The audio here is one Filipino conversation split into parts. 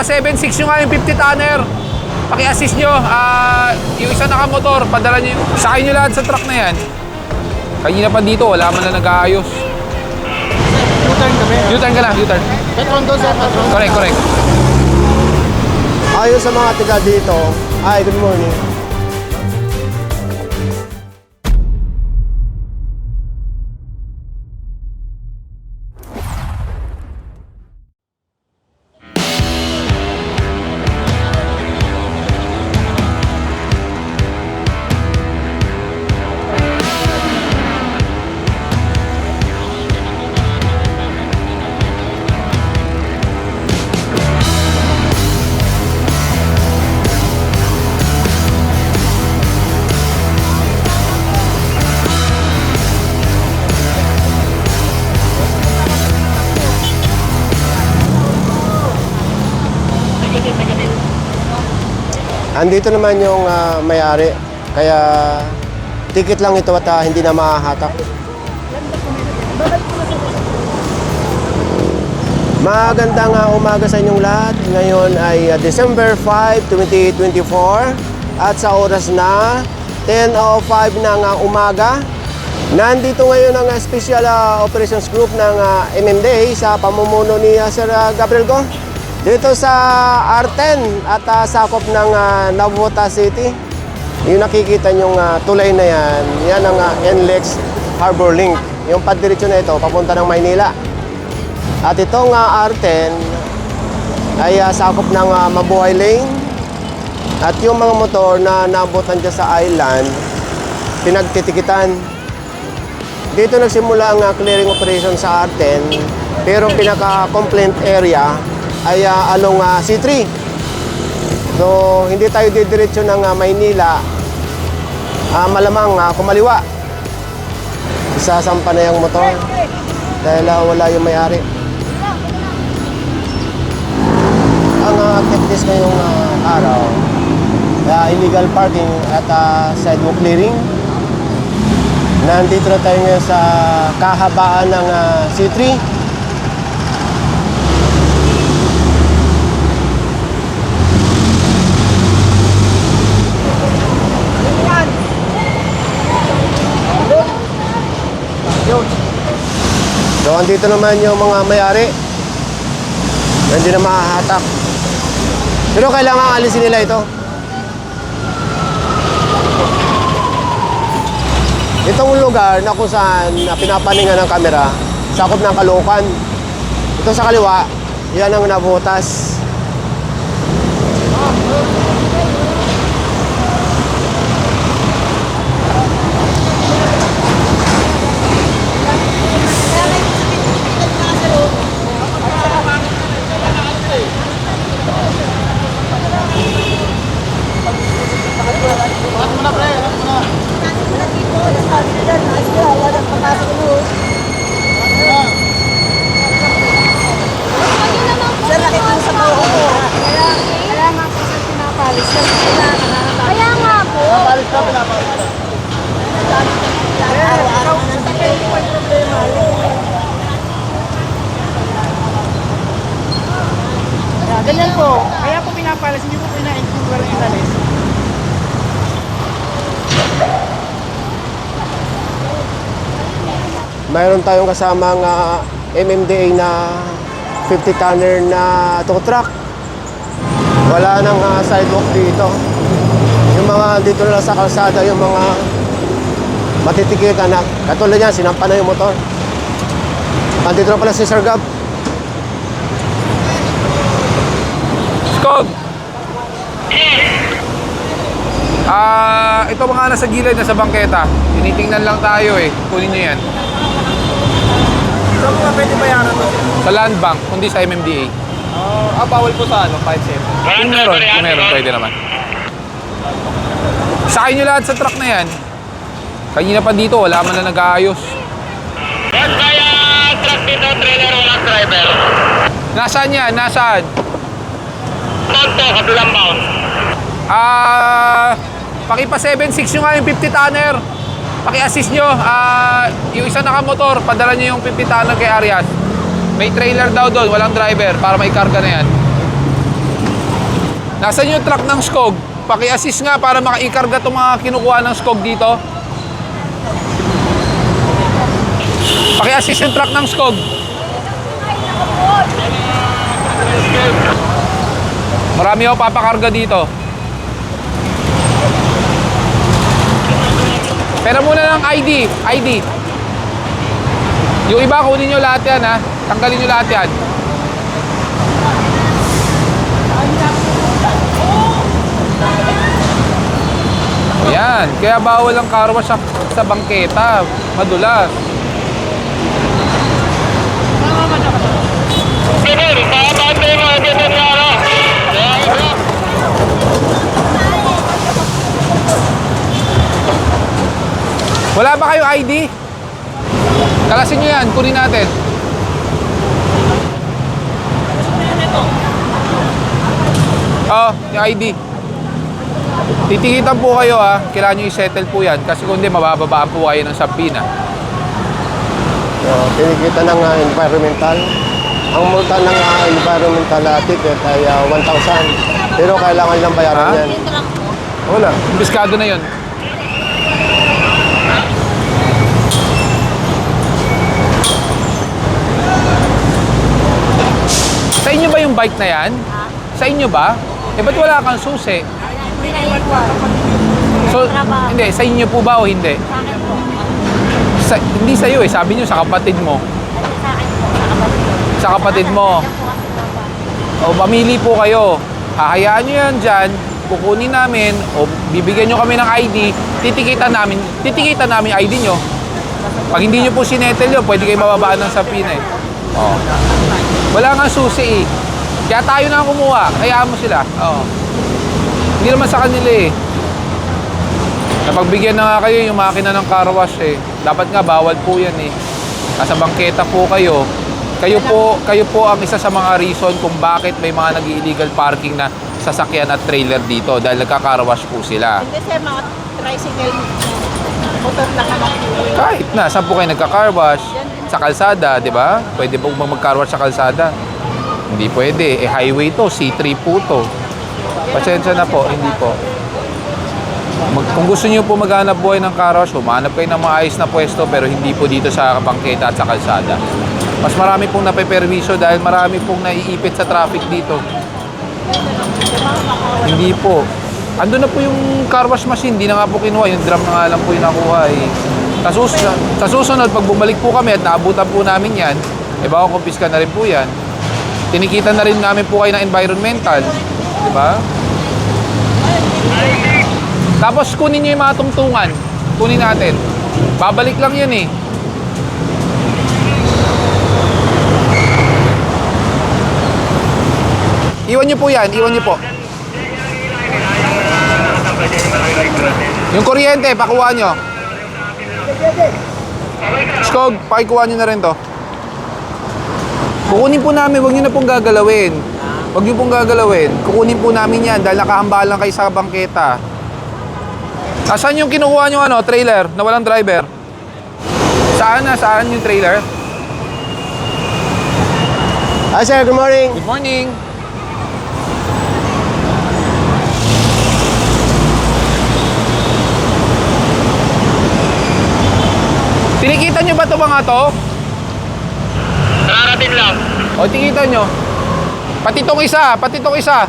Pakipa-7.6 nyo nga yung 50 tonner. Paki-assist nyo. Ah, yung isa nakamotor, padala nyo. yung- Sakay nyo lahat sa truck na yan. Kanina pa dito, wala man na nag-aayos. U-turn kami. U-turn ka na, U-turn. Petron doon sir, Petron. Correct, correct. Ayon sa mga tiga dito, ay good morning. Andito naman yung ah, may-ari. Kaya ticket lang ito at ah, hindi na mahahatak. Magandang ah, umaga sa inyong lahat. Ngayon ay ah, December 5, 2024 at sa oras na 10.05 ng ah, umaga. Nandito ngayon ang Special ah, Operations Group ng ah, MMDA sa pamumuno ni ah, Sir ah, Gabriel Go. Dito sa Arten at ah, sakop ng uh, Navota City. Yung nakikita nyong ah, tulay na yan, yan ang ah, NLEX Harbor Link. Yung padiretso na ito, papunta ng Maynila. At itong uh, Arten ay ah, sakop ng ah, Mabuhay Lane. At yung mga motor na naabutan dyan sa island, pinagtitikitan. Dito nagsimula ang ah, clearing operation sa Arten, pero pinaka-complaint area ay ah, along ah, C3. So, hindi tayo didiretso ng ah, Maynila. Ah, malamang ah, kumaliwa. Isasampa na yung motor dahil ah, wala yung may-ari. Ang uh, techniques ngayong ah, araw, ah, illegal parking at ah, sidewalk clearing. Nandito na tayo ngayon sa kahabaan ng ah, C3. Andito naman yung mga may-ari. Hindi na mahahatak. Pero kailangan alisin nila ito. Itong lugar na kung saan na pinapalingan ng kamera, sakop ng Caloocan. Ito sa kaliwa, yan ang nabutas. Sir, nakikiusap ako po. Kaya, kaya nga po sir, pinapalis. Sir, kaya, kaya nga po. Palis ka, pinapalis ka. Araw-araw na nandito po yung problema. Yeah, ganyan po. Kaya po pinapalas, hindi po pinaikot walang inalis. Mayroon tayong kasamang ah, MMDA na 50 tonner na tow truck. Wala nang ah, sidewalk dito. Yung mga dito na sa kalsada, yung mga matitikitan na. Katulad yan, sinampa na yung motor. Andito na pala si Sir Gab. Skog! Ah, ito mga nasa gilid, nasa bangketa. Tinitingnan lang tayo eh. Kunin nyo yan. Po pwede bayaran to? Sa land bank, kundi sa MMDA. ah, bawal po sa ano, 5-7. Kung meron, kung meron, pwede naman. Sakay nyo lahat sa truck na yan. Kanina pa dito, wala man na nag-aayos. Ba't kaya truck dito, trailer, walang driver? Nasaan yan? Nasaan? Tonto, kabilang bound. Ah, pakipa 7.6 nyo nga yung 50 tonner. Paki-assist nyo. Ah, yung isa nakamotor, padala nyo yung 50 tonner kay Arias. May trailer daw doon, walang driver para may karga na yan. Nasaan yung truck ng Skog? Paki-assist nga para makaikarga itong mga kinukuha ng Skog dito. Paki-assist yung truck ng Skog. Marami ako papakarga dito. Pero muna ng ID. ID. Yung iba, kunin nyo lahat yan ha. Tanggalin nyo lahat yan. Yan. Kaya bawal ang karwa sa, sa bangketa. Madulas. Ganun, pakabante mo, ganun nga, ano. Wala ba kayo ID? Kalasin nyo yan. Kunin natin. Oh, yung ID. Titikitan po kayo ha. Kailangan nyo i-settle po yan. Kasi kung hindi, mabababaan po kayo ng sampina. So, kinikita ng ah, environmental. Ang multa ng ah, environmental ah, ticket ay ah, 1,000. Pero kailangan lang bayaran Ha? yan. Wala. Biskado na yon. Sa inyo ba yung bike na yan? Sa inyo ba? Eh, ba't wala kang susi? Hindi na iwan. So, hindi, sa inyo po ba o hindi? Sa akin po. Sa, hindi sa iyo eh, sabi niyo sa kapatid mo. Sa akin po. Sa kapatid ko. Sa kapatid mo. O mamili po kayo. Hahayaan nyo yan dyan, kukunin namin, o bibigyan nyo kami ng ID, titikitan namin, titikitan namin ID nyo. Pag hindi nyo po sinetel yun, pwede kayo mababaan ng sapina eh. O. Wala nga susi eh. Kaya tayo na kumuha, hayaan mo sila. Oo. Hindi naman sa kanila eh. Napagbigyan na nga kayo yung makina ng car wash eh. Dapat nga bawal po yan eh. Nasa bangketa po kayo. Kayo po, kayo po ang isa sa mga reason kung bakit may mga nag-illegal parking na sasakyan at trailer dito dahil nagka-car wash po sila. Hindi sir, mga tricycle motor lang naman. Kahit na, saan po kayo nagka-car wash? Sa kalsada, di ba? Pwede po mag car wash sa kalsada. Hindi pwede. Eh, highway to, C3 po to. Pasensya na po, hindi po. Mag, kung gusto niyo po maghanap buhay ng car wash, humanap kayo ng maayos na pwesto pero hindi po dito sa bangketa at sa kalsada. Mas marami pong napeperwisyo dahil marami pong naiipit sa traffic dito. Hindi po. Ando na po yung car wash machine, hindi na nga po kinuha. Yung drum na nga lang po yung nakuha eh. Sa, sus- sa susunod, pag bumalik po kami at naabutan po namin yan, eh baka kumpiska na rin po yan. Tinikita na rin namin po kayo ng environmental. Di ba? Tapos kunin nyo yung mga tungtungan. Kunin natin. Babalik lang yan eh. Iwan nyo po yan. Iwan nyo po. Yung kuryente, pakuha nyo. Skog, pakikuha nyo na rin to. Kukunin po namin, huwag nyo na pong gagalawin. Huwag nyo pong gagalawin. Kukunin po namin yan dahil nakahambalan kayo sa bangketa. Nasaan yung kinukuha nyo ano, trailer na walang driver? Saan na? Saan yung trailer? Hi sir, good morning. Good morning. Tinikita nyo ba ito mga to? Nararating lang. O, tikita nyo. Pati tong isa, pati tong isa.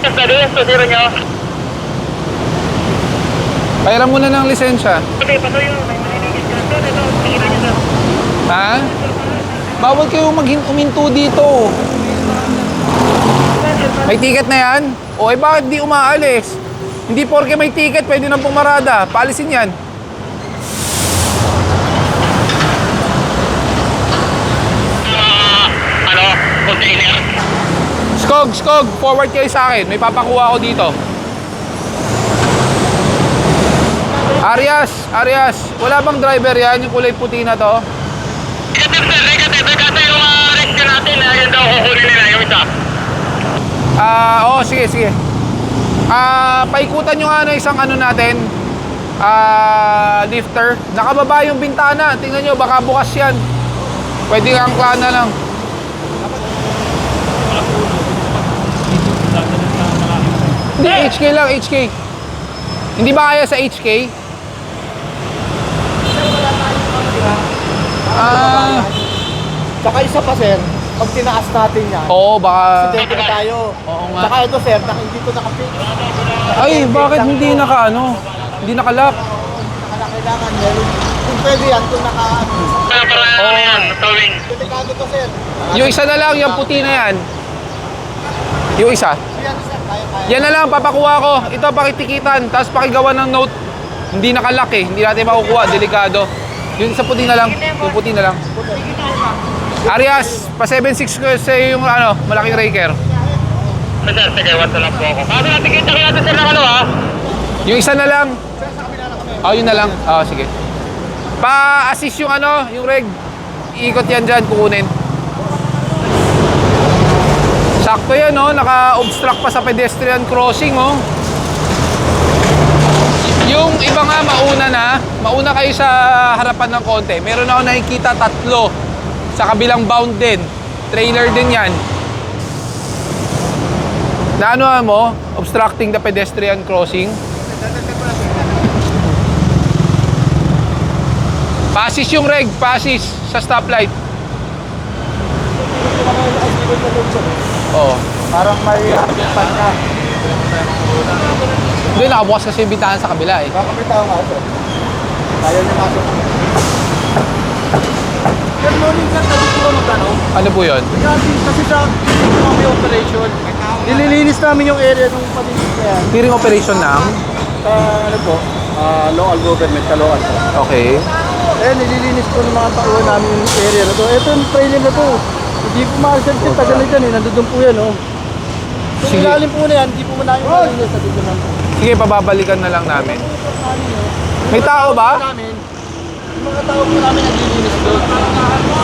Sa doon, sa zero nyo. Bayaran mo na ng lisensya. Okay, patuloy yung may maninigit ka. Ito, ito, tingnan nyo to. Ha? Bawal kayo maghin uminto dito. May ticket na yan? O, eh bakit di umaalis? Hindi porke may ticket, pwede nang pumarada. Paalisin yan. Ah, ano, container. Skog, Skog, forward kayo sa akin. May papakuha ako dito. Arias, Arias, wala bang driver yan? Yung kulay puti na to? Negative sir, negative. Kasi yung mga rescue natin, ayun daw kukunin nila yung isa. Ah, oo, sige, sige. Ah, paikutan nyo nga na isang ano natin. Ah, lifter. Nakababa yung bintana. Tingnan nyo, baka bukas yan. Pwede ang na lang. Hindi, HK lang, HK. Hindi ba kaya sa HK? Ah, Saka isa pa sir, pag tinaas natin yan, oo, baka... Dito na tayo. Oo nga. Saka ito sir, naka, hindi ko nakapit. Ay, bakit hindi naka ano? Hindi nakalock? Naka kailangan meron. Kung pwede yan, kung naka... Para para ano yan, towing. Delikado to sir. Yung isa na lang, yung puti na yan. Yung isa. Yan kaya kaya. Yan na lang, papakuha ko. Ito, pakitikitan. Tapos pakigawa ng note. Hindi nakalock eh. Hindi natin makukuha. Delikado. Yung sa puti na lang. Yung puti na lang. Arias, pa 7.6 ko sa yung ano, malaking raker. Sir, sige, wala lang po ako. Kaso natin kita kaya sir ng ano ha? Yung isa na lang. Oh, yun na lang. Oh, sige. Pa-assist yung ano, yung reg. Iikot yan dyan, kukunin. Sakto yan, oh. Naka-obstruct pa sa pedestrian crossing, oh. Yung iba nga, mauna na. Mauna kayo sa harapan ng konti. Meron ako nakikita tatlo. Sa kabilang bound din. Trailer din yan. Na ano mo? Obstructing the pedestrian crossing. Pasis yung reg, pasis sa stoplight. Oo. Parang may pan na. Hindi, nakabukas kasi yung bintahan sa kabila eh. Kakapitaw nga sir. Ayaw niya masok. Good morning sir, nandito ko magkano? Ano po yun? Kasi, kasi sa kami operation, nililinis namin yung area ng palinis na yan. Hearing operation ng? Sa ano po, ah, local government, Caloocan po. Okay. Eh, nililinis po ng mga tauhan namin yung area na to. Ito yung trailer na to. Hindi po maalis yung tagal na dyan eh. Nandun po yan oh. Kung Sige. ilalim po na yan, hindi po mo namin malinis. Nandun lang po. Sige, pababalikan na lang namin. May tao ba? namin, yung mga tao po namin naglilinis doon.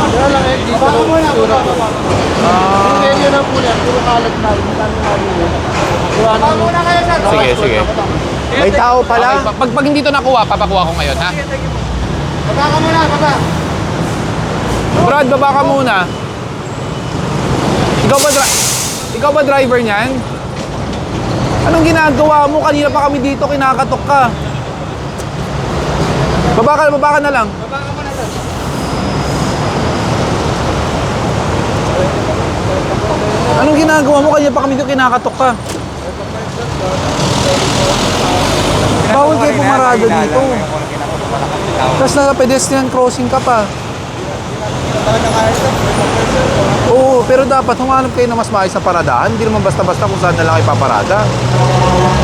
Kaya lang eh, dito lang po itsura po. Yung area na po yan, puro kalat na. Hindi namin nalinis. Kaya namin. muna kayo sir. Sige, sige. May tao Okay, pala. pag, pag, pag hindi to nakuha, papakuha ko ngayon, ha? Baba ka muna, baba. Brad, baba ka muna. Ikaw ba, dri- ikaw ba driver niyan? Anong ginagawa mo? Kanina pa kami dito, kinakatok ka. Baba ka, baba ka na lang. Anong ginagawa mo? Kanina pa kami dito, kinakatok ka. Bawal kayo pumarada dito. Tapos nasa pedestrian crossing ka pa. Pero dapat humanap kayo ng mas maayos na paradahan. Hindi naman basta-basta kung saan na ipaparada.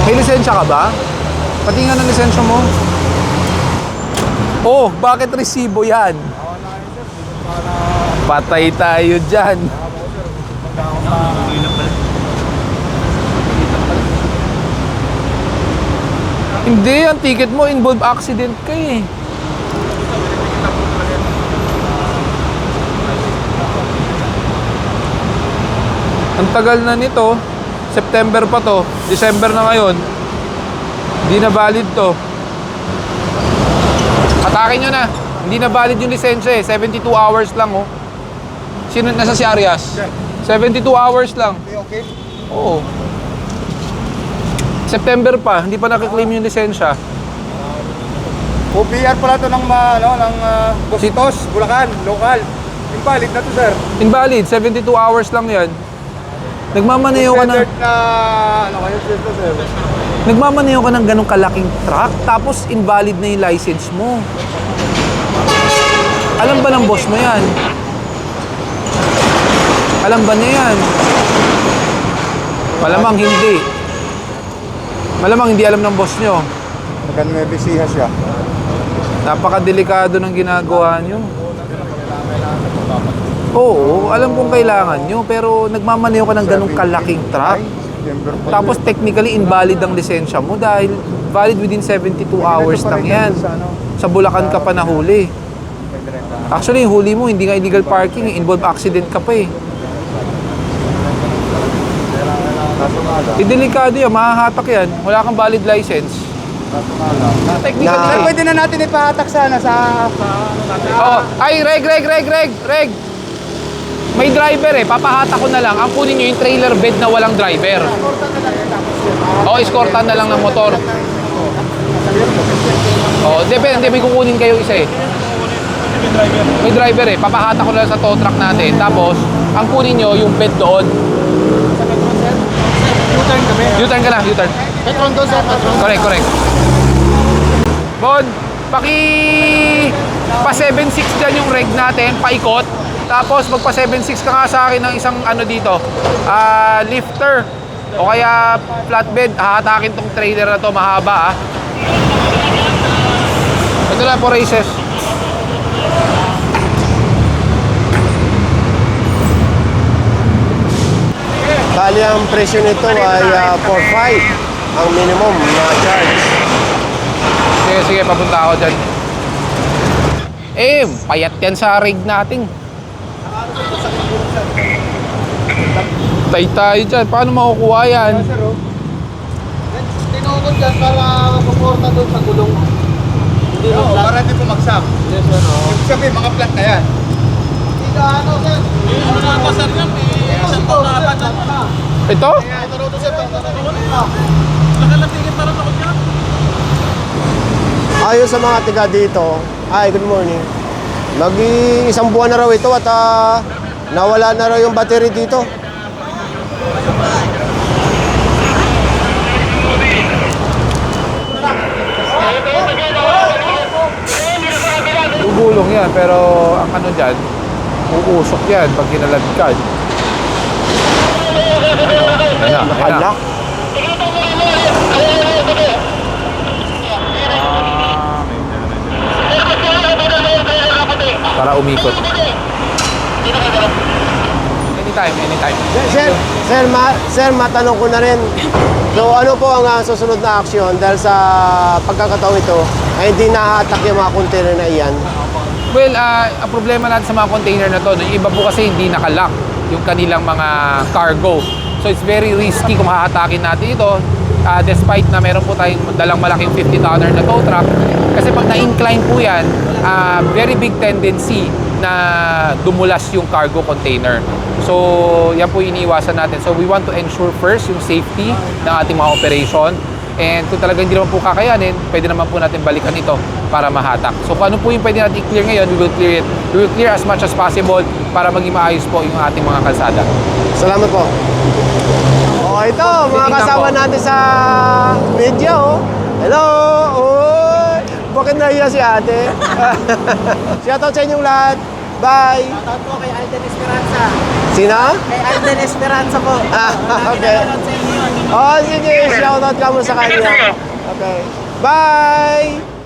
May lisensya ka ba? Pati nga ng lisensya mo. Oh, bakit resibo yan? Patay tayo dyan. Hindi, ang ticket mo involve accident ka eh. Ang tagal na nito. September pa to. December na ngayon. Hindi na valid to. Atakin nyo na. Hindi na valid yung lisensya eh. 72 hours lang oh. Sino nasa si Arias? 72 hours lang. Okay. Oo. September pa, hindi pa nakiklaim yung lisensya. OPR pala to ng, ma- ano, ng uh, Bositos, Bulacan, local. Invalid na to sir. Invalid, 72 hours lang yan. Nagmamaneho ka ng, na, ano kayo dito sir? nagmamaneho ka ng ganong kalaking truck, tapos invalid na yung license mo. Alam ba ng boss mo yan? Alam ba niya yan? Malamang hindi. Malamang hindi alam ng boss nyo. Maganda may bisiha siya. Napakadelikado ng ginagawa nyo. Oo, alam kong kailangan nyo, pero nagmamaneho ka ng ganong kalaking truck. Tapos technically invalid ang lisensya mo dahil valid within 72 hours lang yan. Sa Bulacan ka pa nahuli. Actually, yung huli mo, hindi nga illegal parking, eh. involved accident ka pa eh. Eh, delikado yan, mahahatak yan. Wala kang valid license. Technically, Na- pwede na natin ipahatak sana sa... sa ano natin. Oh, ay, reg, reg, reg, reg, reg. May driver eh, papahatak ko na lang. Ang kunin nyo yung trailer bed na walang driver. O, escortan na lang ng motor. O, depende, may kukunin kayo isa eh. May driver eh. Papahata ko na lang sa tow truck natin. Tapos, ang kunin nyo, yung bed doon. U-turn kami. U-turn ka na, U-turn. Petron doon sir, Petron. Correct, correct. Bon, paki pa 7.6 dyan yung reg natin, paikot. Tapos magpa 7.6 ka nga sa akin ng isang ano dito, ah lifter. O kaya flatbed, hahatakin tong trailer na to, mahaba ah. Ito na po races. Bali ang presyo nito ay ah, 4.5 ang minimum na charge. Sige, sige, papunta ako dyan. Eh, payat yan sa rig natin. Tay tayo dyan. Paano makukuha yan? Sir, oh. Yan, Tinukod yan para suporta doon sa gulong. Hindi mo flat. Para hindi bumagsak. Yes, sir. Oh. Ibig sabihin, mga flat na yan. Hindi ka ano, sir. Ano na ba, sir? Isang taon na apat na. Ito? Ito na ito, sir. Ito na Ayon sa mga tiga dito, ay good morning. Mag isang buwan na raw ito at ah, nawala na raw yung battery dito. Gugulong yan, pero ang ano dyan, uusok yan pag kinaladkad. Ayan na, ayan na. Nakalak. Para umikot. Anytime, anytime. Sir, sir, ma, sir, matanong ko na rin. So ano po ang ah, susunod na aksyon dahil sa pagkakataon ito ay hindi nahatak yung mga container na iyan? Well, ah, ang problema natin sa mga container na to, yung iba po kasi hindi nakalock yung kanilang mga cargo. So it's very risky kung hahatakin natin ito ah, despite na meron po tayong dalang malaking 50 tonner na tow truck. Kasi pag na-incline po yan, ah, very big tendency na dumulas yung cargo container. So, yan po iniiwasan natin. So, we want to ensure first yung safety ng ating mga operation. And kung talagang hindi naman po kakayanin, pwede naman po natin balikan ito para mahatak. So kung ano po yung pwede natin i-clear ngayon, we will clear it. We will clear as much as possible para maging maayos po yung ating mga kalsada. Salamat po. Oh, ito, mga Titingnan kasama natin sa video. Hello! Oy! Bakit nahiya si ate? Shoutout sa inyong lahat. Bye! Shoutout po kay Alden Esperanza. Sino? Kay Alden Esperanza po. Ah, okay. Oh, sige. Shoutout ka mo sa kanya. Okay. Bye!